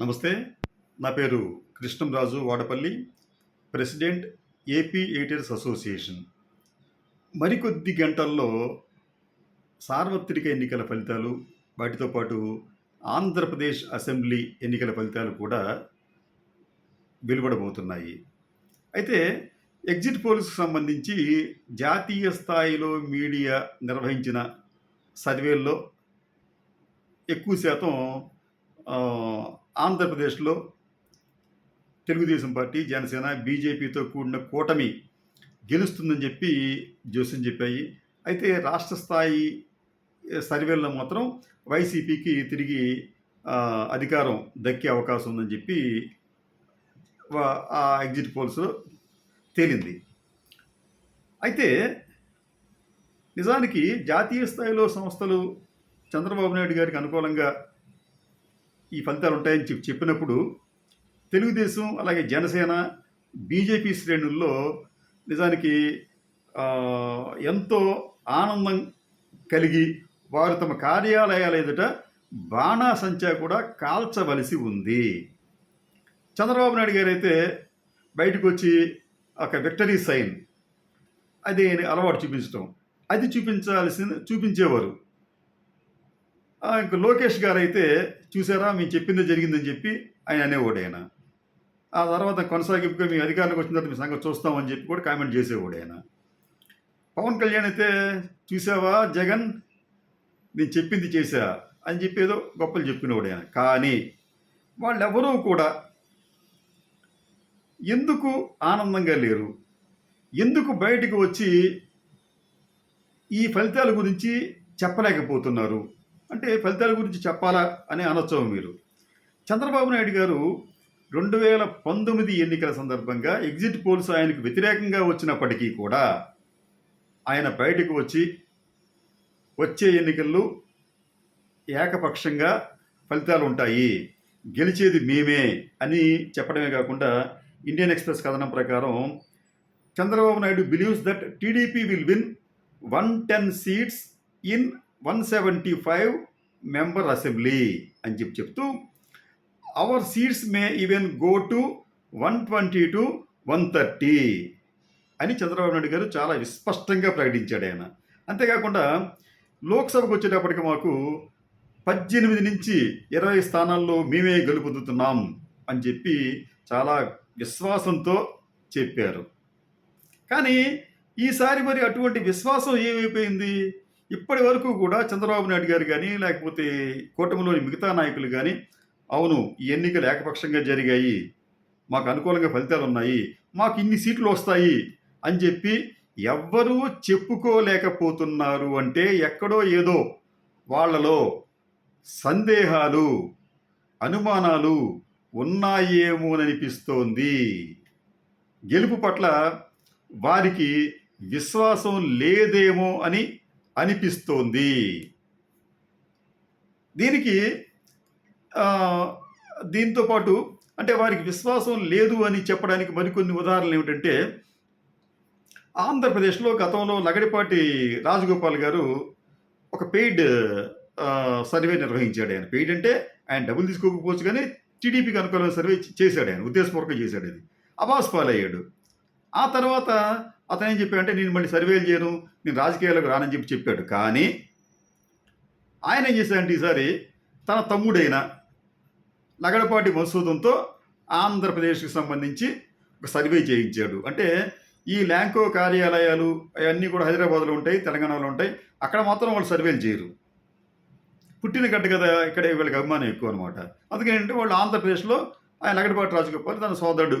నమస్తే నా పేరు Krishnamraju Vadapalli president AP ఎయిటర్స్ association. మరికొద్ది గంటల్లో సార్వత్రిక ఎన్నికల ఫలితాలు వాటితో పాటు ఆంధ్రప్రదేశ్ అసెంబ్లీ ఎన్నికల ఫలితాలు కూడా వెలువడబోతున్నాయి. అయితే ఎగ్జిట్ పోల్స్కి సంబంధించి జాతీయ స్థాయిలో మీడియా నిర్వహించిన సర్వేల్లో ఎక్కువ శాతం ఆంధ్రప్రదేశ్లో తెలుగుదేశం పార్టీ జనసేన బీజేపీతో కూడిన కూటమి గెలుస్తుందని చెప్పి జోస్యం చెప్పాయి. అయితే రాష్ట్ర స్థాయి సర్వేల్లో మాత్రం వైసీపీకి తిరిగి అధికారం దక్కే అవకాశం ఉందని చెప్పి ఆ ఎగ్జిట్ పోల్స్లో తేలింది. అయితే నిజానికి జాతీయ స్థాయిలో సంస్థలు చంద్రబాబు నాయుడు గారికి అనుకూలంగా ఈ ఫలితాలు ఉంటాయని చెప్పి చెప్పినప్పుడు తెలుగుదేశం అలాగే జనసేన బీజేపీ శ్రేణుల్లో నిజానికి ఎంతో ఆనందం కలిగి వారు తమ కార్యాలయాల ఎదుట బాణాసంచా కూడా కాల్చవలసి ఉంది. చంద్రబాబు నాయుడు గారు అయితే బయటకు వచ్చి ఒక విక్టరీ సైన్ అది అలవాటు చూపించడం అది చూపించాల్సిన చూపించేవారు. ఇంక లోకేష్ గారు అయితే చూసారా మేము చెప్పిందే జరిగిందని చెప్పి ఆయన అనేవాడు ఆయన. ఆ తర్వాత కొనసాగింపుగా మీ అధికారంలోకి వచ్చిన తర్వాత మీ సంగతి చూస్తామని చెప్పి కూడా కామెంట్ చేసేవాడు ఆయన. పవన్ కళ్యాణ్ అయితే చూసావా జగన్ నేను చెప్పింది చేశా అని చెప్పి ఏదో గొప్పలు చెప్పినవాడు ఆయన. కానీ వాళ్ళెవరూ కూడా ఎందుకు ఆనందంగా లేరు? ఎందుకు బయటకు వచ్చి ఈ ఫలితాల గురించి చెప్పలేకపోతున్నారు? అంటే ఫలితాల గురించి చెప్పాలా అని అనొచ్చు మీరు. చంద్రబాబు నాయుడు గారు రెండు వేల పంతొమ్మిది ఎన్నికల సందర్భంగా ఎగ్జిట్ పోల్స్ ఆయనకు వ్యతిరేకంగా వచ్చినప్పటికీ కూడా ఆయన బయటకు వచ్చి వచ్చే ఎన్నికల్లో ఏకపక్షంగా ఫలితాలు ఉంటాయి. గెలిచేది మేమే అని చెప్పడమే కాకుండా ఇండియన్ ఎక్స్ప్రెస్ కథనం ప్రకారం Chandrababu Naidu believes that TDP will win one ten seats in one seventy five member assembly అని చెప్పి చెప్తూ our seats may even go to one twenty to one thirty అని చంద్రబాబు నాయుడు గారు చాలా విస్పష్టంగా ప్రకటించాడు ఆయన. అంతేకాకుండా లోక్సభకు వచ్చేటప్పటికి మాకు పద్దెనిమిది నుంచి ఇరవై స్థానాల్లో మేమే గెలుపొందుతున్నాం అని చెప్పి చాలా విశ్వాసంతో చెప్పారు. కానీ ఈసారి మరి అటువంటి విశ్వాసం ఏమైపోయింది? ఇప్పటి వరకు కూడా చంద్రబాబు నాయుడు గారు కానీ లేకపోతే కూటమిలోని మిగతా నాయకులు కానీ అవును ఈ ఎన్నికలు ఏకపక్షంగా జరిగాయి మాకు అనుకూలంగా ఫలితాలు ఉన్నాయి మాకు ఇన్ని సీట్లు వస్తాయి అని చెప్పి ఎవ్వరూ చెప్పుకోలేకపోతున్నారు అంటే ఎక్కడో ఏదో వాళ్ళలో సందేహాలు అనుమానాలు ఉన్నాయేమోననిపిస్తోంది. గెలుపు పట్ల వారికి విశ్వాసం లేదేమో అని అనిపిస్తోంది. దీనికి దీంతోపాటు దీంతో పాటు అంటే వారికి విశ్వాసం లేదు అని చెప్పడానికి మరికొన్ని ఉదాహరణలు ఏమిటంటే ఆంధ్రప్రదేశ్లో గతంలో లగడిపాటి రాజగోపాల్ గారు ఒక పెయిడ్ సర్వే నిర్వహించాడు ఆయన. పెయిడ్ అంటే ఆయన డబ్బులు తీసుకోకపోవచ్చు కానీ టీడీపీకి అనుకూలమైన సర్వే చేశాడు ఆయన ఉద్దేశపూర్వకంగా చేశాడు అది. అబాస్ పాలయ్యాడు. ఆ తర్వాత అతను ఏం చెప్పాడంటే నేను మళ్ళీ సర్వేలు చేయను నేను రాజకీయాలకు రానని చెప్పి చెప్పాడు. కానీ ఆయన ఏం చేశాడంటే ఈసారి తన తమ్ముడైన లగడపాటి మసూదంతో ఆంధ్రప్రదేశ్కి సంబంధించి ఒక సర్వే చేయించాడు. అంటే ఈ ల్యాంకో కార్యాలయాలు అవన్నీ కూడా హైదరాబాద్లో ఉంటాయి తెలంగాణలో ఉంటాయి. అక్కడ మాత్రం వాళ్ళు సర్వేలు చేయరు. పుట్టిన గడ్డ కదా ఇక్కడే వీళ్ళకి అభిమానం ఎక్కువ అనమాట అందుకని అంటే వాళ్ళు ఆంధ్రప్రదేశ్లో ఆయన లగడపాటి రాజగోపాల్ తన సోదరుడు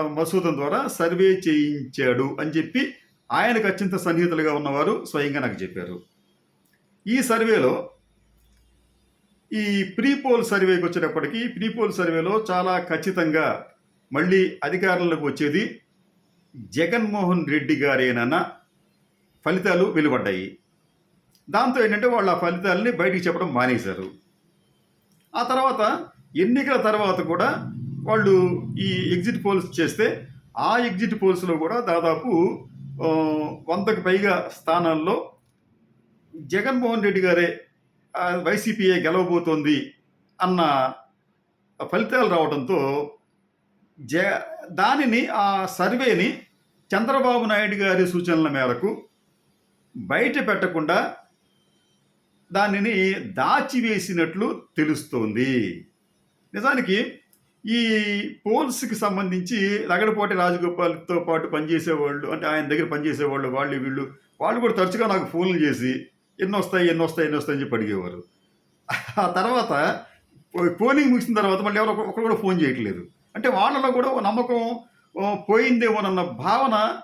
మసూదం ద్వారా సర్వే చేయించాడు అని చెప్పి ఆయనకు అత్యంత సన్నిహితులుగా ఉన్నవారు స్వయంగా నాకు చెప్పారు. ఈ సర్వేలో ఈ ప్రీపోల్ సర్వేకి వచ్చేటప్పటికి ప్రీపోల్ సర్వేలో చాలా ఖచ్చితంగా మళ్ళీ అధికారంలోకి వచ్చేది జగన్మోహన్ రెడ్డి గారేనన్న ఫలితాలు వెలువడ్డాయి. దాంతో ఏంటంటే వాళ్ళు ఆ ఫలితాలని బయటికి చెప్పడం మానేశారు. ఆ తర్వాత ఎన్నికల తర్వాత కూడా వాళ్ళు ఈ ఎగ్జిట్ పోల్స్ చేస్తే ఆ ఎగ్జిట్ పోల్స్లో కూడా దాదాపు వందకు పైగా స్థానాల్లో జగన్మోహన్ రెడ్డి గారే వైసీపీఏ గెలవబోతోంది అన్న ఫలితాలు రావడంతో జ దానిని ఆ సర్వేని చంద్రబాబు నాయుడు గారి సూచనల మేరకు బయట పెట్టకుండా దానిని దాచివేసినట్లు తెలుస్తోంది. నిజానికి ఈ పోల్స్కి సంబంధించి రగడపాటి రాజగోపాల్తో పాటు పనిచేసేవాళ్ళు అంటే ఆయన దగ్గర పనిచేసేవాళ్ళు వాళ్ళు వీళ్ళు వాళ్ళు కూడా తరచుగా నాకు ఫోన్లు చేసి ఎన్ని వస్తాయి ఎన్ని వస్తాయి ఎన్ని వస్తాయని చెప్పి అడిగేవారు. ఆ తర్వాత పోలింగ్ ముగిసిన తర్వాత మళ్ళీ ఎవరో ఒకరు కూడా ఫోన్ చేయట్లేదు. అంటే వాళ్ళలో కూడా నమ్మకం పోయిందేమోనన్న భావన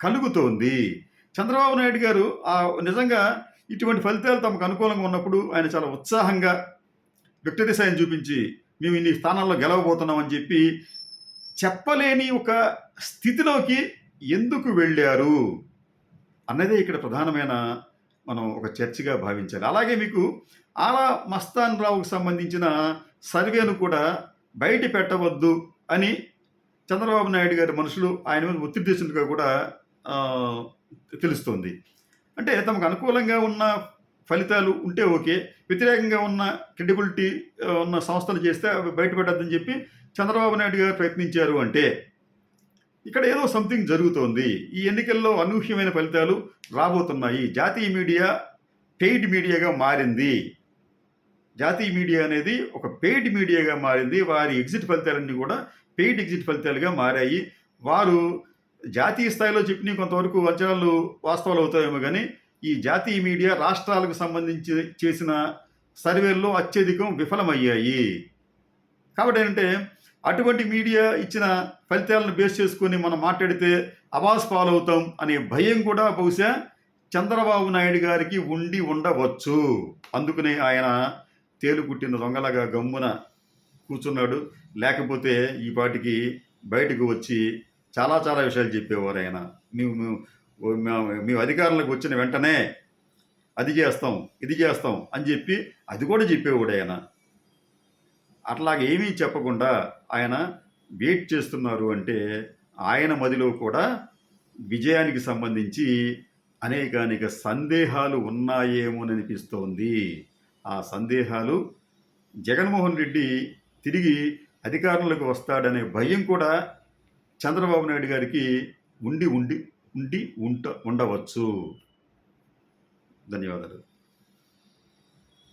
కలుగుతోంది. చంద్రబాబు నాయుడు గారు ఆ నిజంగా ఇటువంటి ఫలితాలు తమకు అనుకూలంగా ఉన్నప్పుడు ఆయన చాలా ఉత్సాహంగా విక్టరీ ఆయన చూపించి మేము ఇన్ని స్థానాల్లో గెలవబోతున్నామని చెప్పి చెప్పలేని ఒక స్థితిలోకి ఎందుకు వెళ్ళారు అన్నదే ఇక్కడ ప్రధానమైన మనం ఒక చర్చగా భావించాలి. అలాగే మీకు ఆలా మస్తాన్ రావుకు సంబంధించిన సర్వేను కూడా బయట పెట్టవద్దు అని చంద్రబాబు నాయుడు గారి మనుషులు ఆయన మీద ఒత్తిడి తెచ్చినట్టుగా కూడా తెలుస్తుంది తెలుస్తోంది. అంటే తమకు అనుకూలంగా ఉన్న ఫలితాలు ఉంటే ఓకే. వ్యతిరేకంగా ఉన్న క్రెడిబిలిటీ ఉన్న సంస్థలు చేస్తే అవి బయటపెట్టద్దని చెప్పి చంద్రబాబు నాయుడు గారు ప్రయత్నించారు అంటే ఇక్కడ ఏదో సంథింగ్ జరుగుతోంది. ఈ ఎన్నికల్లో అనూహ్యమైన ఫలితాలు రాబోతున్నాయి. జాతీయ మీడియా పెయిడ్ మీడియాగా మారింది. జాతీయ మీడియా అనేది ఒక పెయిడ్ మీడియాగా మారింది. వారి ఎగ్జిట్ ఫలితాలన్నీ కూడా పెయిడ్ ఎగ్జిట్ ఫలితాలుగా మారాయి. వారు జాతీయ స్థాయిలో చెప్పిన కొంతవరకు అంచనాలు వాస్తవాలు అవుతాయేమో కానీ ఈ జాతీయ మీడియా రాష్ట్రాలకు సంబంధించి చేసిన సర్వేల్లో అత్యధికం విఫలమయ్యాయి. కాబట్టి ఏంటంటే అటువంటి మీడియా ఇచ్చిన ఫలితాలను బేస్ చేసుకొని మనం మాట్లాడితే అవాస్ ఫాలో అవుతాం అనే భయం కూడా బహుశా చంద్రబాబు నాయుడు గారికి ఉండి ఉండవచ్చు. అందుకనే ఆయన తేలుకుట్టిన దొంగలాగా గమ్మున కూర్చున్నాడు. లేకపోతే ఈ పాటికి బయటకు వచ్చి చాలా చాలా విషయాలు చెప్పేవారు ఆయన. నువ్వు మేము- అధికారులకు అధికారంలోకి వచ్చిన వెంటనే అది చేస్తాం ఇది చేస్తాం అని చెప్పి అది కూడా చెప్పేవాడు ఆయన. అట్లాగే ఏమీ చెప్పకుండా ఆయన వెయిట్ చేస్తున్నారు అంటే ఆయన మదిలో కూడా విజయానికి సంబంధించి అనేకానేక సందేహాలు ఉన్నాయేమోననిపిస్తోంది ఆ సందేహాలు జగన్మోహన్ రెడ్డి తిరిగి అధికారంలోకి వస్తాడనే భయం కూడా చంద్రబాబు నాయుడు గారికి ఉండి ఉండి ఉండి ఉంట ఉండవచ్చు. ధన్యవాదాలు.